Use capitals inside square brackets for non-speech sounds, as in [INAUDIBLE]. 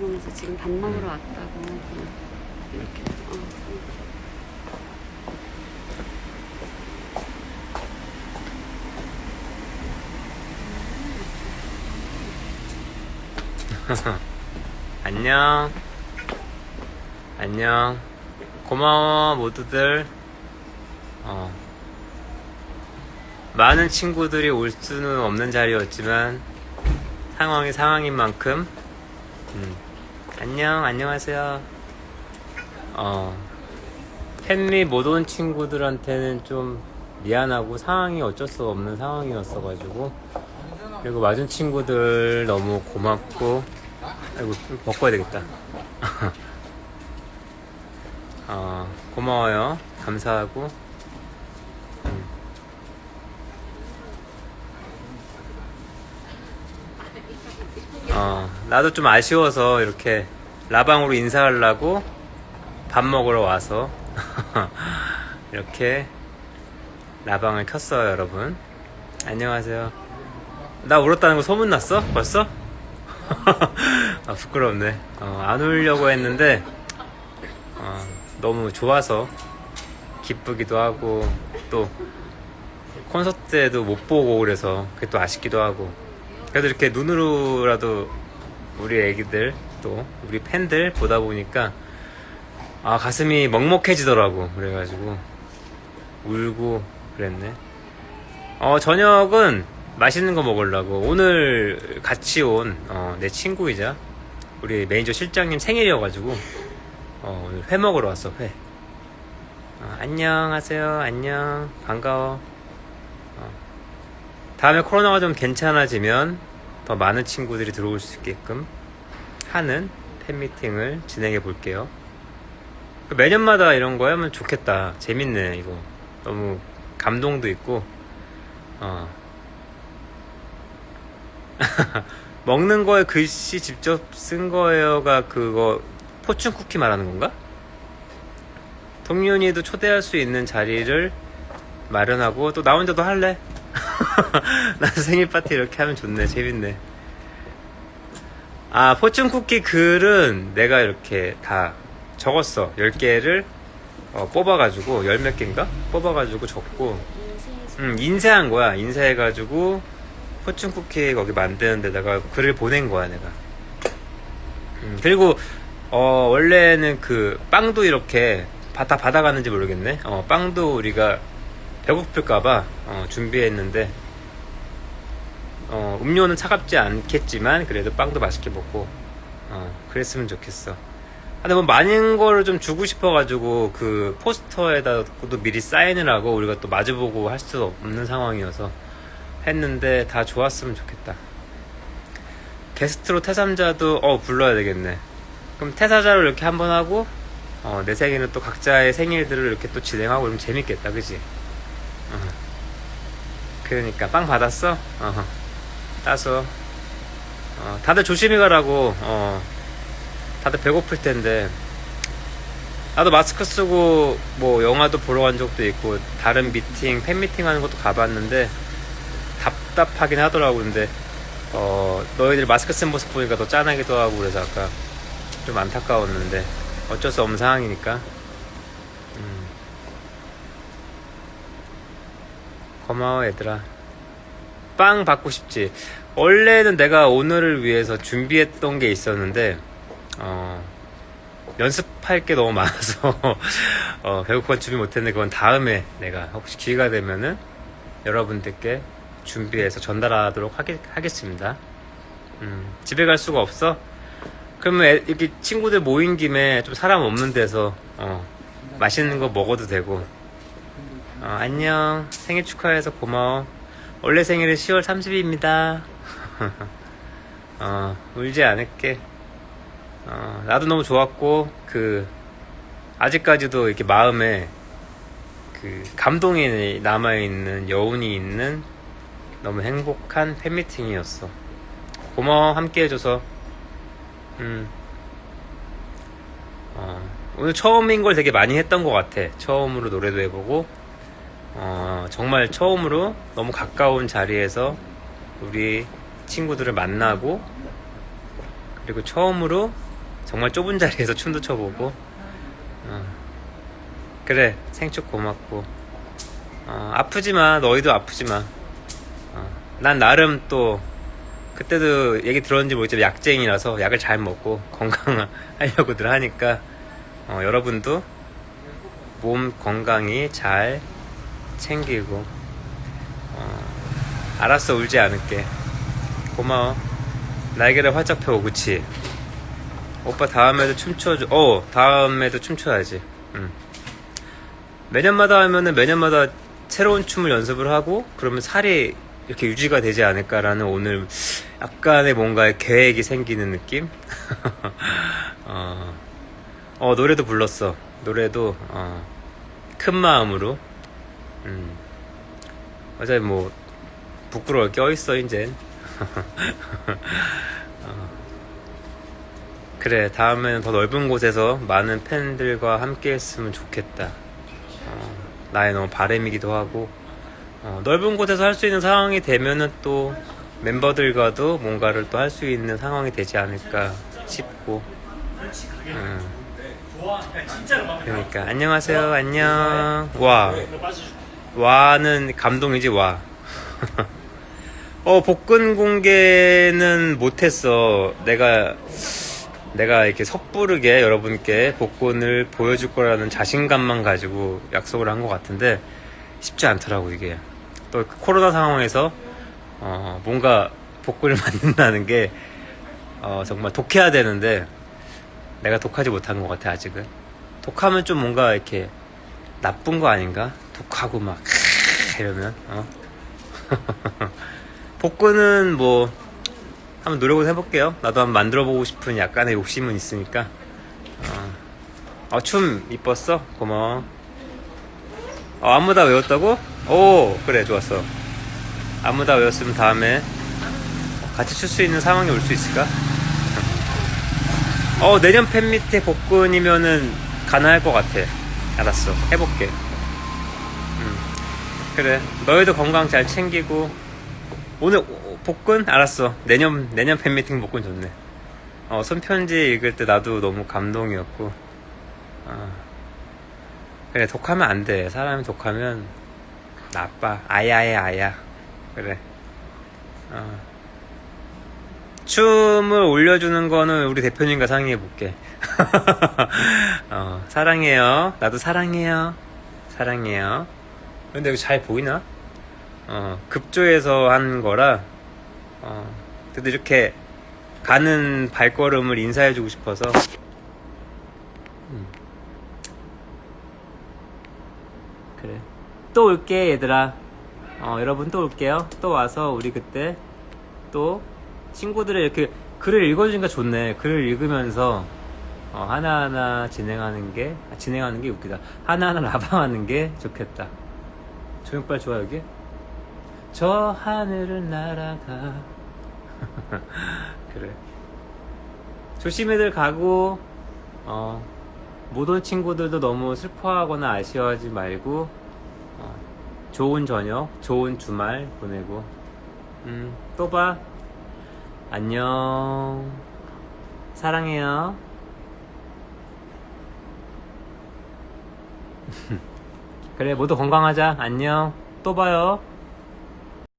그러면서 지금 밥 먹으러 왔다고 그냥 이렇게 어. [LAUGHS] 안녕. 안녕. 고마워, 모두들. 어. 많은 친구들이 올 수는 없는 자리였지만, 상황이 상황인 만큼, 음. 안녕, 안녕하세요. 어. 팬미 못 온 친구들한테는 좀 미안하고 상황이 어쩔 수 없는 상황이었어가지고, 그리고 맞은 친구들 너무 고맙고, 아이고 벗고야 되겠다. [LAUGHS] 어, 고마워요. 감사하고. 어, 나도 좀 아쉬워서 이렇게 라방으로 인사하려고 밥 먹으러 와서 [LAUGHS] 이렇게 라방을 켰어요, 여러분. 안녕하세요. 나 울었다는 거 소문났어? 벌써? [LAUGHS] 아, 부끄럽네. 어, 안 울려고 했는데, 어, 너무 좋아서 기쁘기도 하고, 또, 콘서트 때도 못 보고 그래서 그게 또 아쉽기도 하고. 그래도 이렇게 눈으로라도 우리 애기들, 또, 우리 팬들 보다 보니까, 아, 가슴이 먹먹해지더라고. 그래가지고, 울고 그랬네. 어, 저녁은 맛있는 거 먹으려고 오늘 같이 온 어, 내 친구이자 우리 매니저 실장님 생일이어가지고 어, 오늘 회 먹으러 왔어 회. 어, 안녕하세요 안녕 반가워. 어, 다음에 코로나가 좀 괜찮아지면 더 많은 친구들이 들어올 수 있게끔 하는 팬미팅을 진행해 볼게요. 그 매년마다 이런 거 하면 좋겠다. 재밌네 이거. 너무 감동도 있고 어. [LAUGHS] 먹는 거에 글씨 직접 쓴 거예요가 그거 포춘 쿠키 말하는 건가? 동윤이도 초대할 수 있는 자리를 마련하고 또 나 혼자도 할래? [LAUGHS] 나 생일 파티 이렇게 하면 좋네 재밌네 아 포춘 쿠키 글은 내가 이렇게 다 적었어 10개를 어, 뽑아가지고 열 몇 개인가? 뽑아가지고 적고 음, 인쇄한 거야. 인쇄해가지고 포춘 쿠키 거기 만드는 데다가 글을 보낸 거야, 내가. 음, 그리고 어, 원래는 그 빵도 이렇게 바- 다 받아갔는지 모르겠네. 어, 빵도 우리가 배고플까봐 어, 준비했는데 어, 음료는 차갑지 않겠지만 그래도 빵도 맛있게 먹고 어, 그랬으면 좋겠어. 아, 근데 뭐 많은 거를 좀 주고 싶어가지고 그 포스터에다도 미리 사인을 하고 우리가 또 마주보고 할 수 없는 상황이어서 했는데 다 좋았으면 좋겠다. 게스트로 태삼자도 어 불러야 되겠네. 그럼 태사자로 이렇게 한번 하고 어, 내 생일은 또 각자의 생일들을 이렇게 또 진행하고 그러면 재밌겠다, 그지? 어. 그러니까 빵 받았어? 어. 따서 어, 다들 조심히 가라고. 어. 다들 배고플 텐데 나도 마스크 쓰고 뭐 영화도 보러 간 적도 있고 다른 미팅 팬미팅 하는 것도 가봤는데 답답하긴 하더라고 근데 어 너희들 마스크 쓴 모습 보니까 더 짠하기도 하고 그래서 아까 좀 안타까웠는데 어쩔 수 없는 상황이니까 고마워 얘들아 빵 받고 싶지 원래는 내가 오늘을 위해서 준비했던 게 있었는데 어, 연습할 게 너무 많아서 [LAUGHS] 어, 결국 그건 준비 못했는데 그건 다음에 내가 혹시 기회가 되면은 여러분들께 준비해서 전달하도록 하겠, 하겠 습니다. 음, 집에 갈 수가 없어? 그러면 애- 이렇게 친구들 모인 김에 좀 사람 없는 데서 어, 맛있는 거 먹어도 되고 어, 안녕 생일 축하해서 고마워 원래 생일은 10월 30일입니다 [LAUGHS] 어, 울지 않을게 어, 나도 너무 좋았고 그 아직까지도 이렇게 마음에 그 감동이 남아 있는 여운이 있는 너무 행복한 팬미팅이었어. 고마워 함께 해줘서. 음. 어, 오늘 처음인 걸 되게 많이 했던 것 같아. 처음으로 노래도 해보고 어, 정말 처음으로 너무 가까운 자리에서 우리 친구들을 만나고 그리고 처음으로 정말 좁은 자리에서 춤도 춰보고 어. 그래 생축 고맙고 어, 아프지마 너희도 아프지마 어, 난 나름 또 그때도 얘기 들었는지 모르겠지만 약쟁이라서 약을 잘 먹고 건강하려고들 하니까 어, 여러분도 몸 건강히 잘 챙기고 어, 알았어 울지 않을게 고마워 날개를 활짝 펴고 그치 오빠 다음에도 춤춰줘 어 다음에도 춤춰야지 응. 매년마다 하면은 매년마다 새로운 춤을 연습을 하고 그러면 살이 이렇게 유지가 되지 않을까라는 오늘 약간의 뭔가 계획이 생기는 느낌? [LAUGHS] 어, 어, 노래도 불렀어. 노래도 어, 큰 마음으로. 음. 어차피 뭐 부끄러울 게 어딨어 이젠. [LAUGHS] 어. 그래 다음에는 더 넓은 곳에서 많은 팬들과 함께 했으면 좋겠다. 어, 나의 너무 바램이기도 하고 어, 넓은 곳에서 할 수 있는 상황이 되면은 또 멤버들과도 뭔가를 또 할 수 있는 상황이 되지 않을까 싶고 음. 그러니까 안녕하세요 안녕 와 와는 감동이지 와 [LAUGHS] 어, 복근 공개는 못했어. 내가, 내가 이렇게 섣부르게 여러분께 복근을 보여줄 거라는 자신감만 가지고 약속을 한 것 같은데, 쉽지 않더라고, 이게. 또 코로나 상황에서, 어, 뭔가 복근을 [LAUGHS] 만든다는 게, 어, 정말 독해야 되는데, 내가 독하지 못한 것 같아, 아직은. 독하면 좀 뭔가 이렇게 나쁜 거 아닌가? 독하고 막, 이러면, 어? [LAUGHS] 복근은 뭐 한번 노력을 해볼게요. 나도 한번 만들어보고 싶은 약간의 욕심은 있으니까. 어, 어, 춤 이뻤어? 고마워. 어, 안무 다 외웠다고? 오, 그래, 좋았어. 안무 다 외웠으면 다음에 같이 출 수 있는 상황이 올 수 있을까? [LAUGHS] 어, 내년 팬 밑에 복근이면은 가능할 것 같아. 알았어. 해볼게. 음, 그래. 너희도 건강 잘 챙기고, 오늘 오- 복근? 알았어. 내년 내년 팬미팅 복근 좋네. 어 손편지 읽을 때 나도 너무 감동이었고. 어. 그래 독하면 안 돼. 사람이 독하면 나빠. 아야의 아야. 그래. 어. 춤을 올려주는 거는 우리 대표님과 상의해 볼게. [LAUGHS] 어, 사랑해요. 나도 사랑해요. 사랑해요 근데 이거 잘 보이나? 어, 급조해서 한 거라, 어, 그래도 이렇게 가는 발걸음을 인사해주고 싶어서, 음. 그래. 또 올게, 얘들아. 어, 여러분 또 올게요. 또 와서 우리 그때 또 친구들의 이렇게 글을 읽어주니까 좋네. 글을 읽으면서 어, 하나하나 진행하는 게, 아, 진행하는 게 웃기다. 하나하나 [LAUGHS] 라방하는 게 좋겠다. 조용빨 좋아, 여기? 저 하늘을 날아가. [LAUGHS] 그래. 조심히들 가고, 어, 못 온 친구들도 너무 슬퍼하거나 아쉬워하지 말고, 어, 좋은 저녁, 좋은 주말 보내고, 음, 또 봐. 안녕. 사랑해요. 그래, 모두 건강하자. 안녕. 또 봐요.